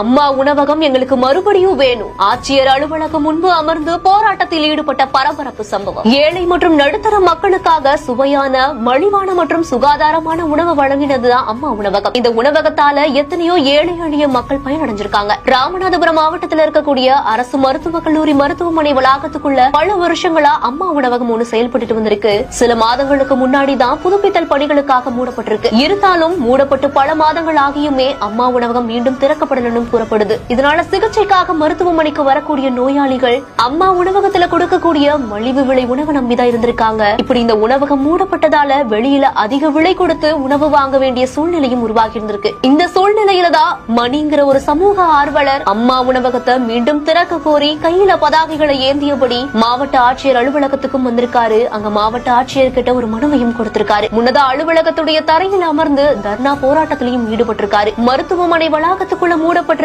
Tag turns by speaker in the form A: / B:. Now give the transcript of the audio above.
A: அம்மா உணவகம் எங்களுக்கு மறுபடியும் வேணும். ஆட்சியர் அலுவலகம் முன்பு அமர்ந்து போராட்டத்தில் ஈடுபட்ட பரபரப்பு சம்பவம். ஏழை மற்றும் நடுத்தர மக்களுக்காக சுவையான மலிவான மற்றும் சுகாதாரமான உணவு வழங்கினதுதான் அம்மா உணவகம். இந்த உணவகத்தால எத்தனையோ ஏழை எளிய மக்கள் பயனடைஞ்சிருக்காங்க. ராமநாதபுரம் மாவட்டத்தில் இருக்கக்கூடிய அரசு மருத்துவக் கல்லூரி மருத்துவமனை வளாகத்துக்குள்ள பல வருஷங்களா அம்மா உணவகம் ஒன்று செயல்பட்டு வந்திருக்கு. சில மாதங்களுக்கு முன்னாடி தான் புதுப்பித்தல் பணிகளுக்காக மூடப்பட்டிருக்கு. இருந்தாலும் மூடப்பட்டு பல மாதங்கள் ஆகியுமே அம்மா உணவகம் மீண்டும் கூறப்படுது. இதனால சிகிச்சைக்காக மருத்துவமனைக்கு வரக்கூடிய நோயாளிகள் அம்மா உணவகத்துல கொடுக்கக்கூடிய மலிவு விலை உணவு நம்பிதான் இருந்திருக்காங்க. இப்படி இந்த உணவகம் மூடப்பட்டதால வெளியில அதிக விலை கொடுத்து உணவு வாங்க வேண்டிய சூழ்நிலையும் உருவாகி இருந்திருக்கு. இந்த சூழ்நிலையில தான் மணிங்கிற ஒரு சமூக ஆர்வலர் அம்மா உணவகத்தை மீண்டும் திறக்க கோரி கையில பதாகைகளை ஏந்தியபடி மாவட்ட ஆட்சியர் அலுவலகத்துக்கும் வந்திருக்காரு. அங்க மாவட்ட ஆட்சியர் கிட்ட ஒரு மனுவையும் கொடுத்திருக்காரு. முன்னதா அலுவலகத்துடைய தரையில் அமர்ந்து தர்ணா போராட்டத்திலையும் ஈடுபட்டிருக்காரு. மருத்துவமனை வளாகத்துக்குள்ள மூடப்பட்ட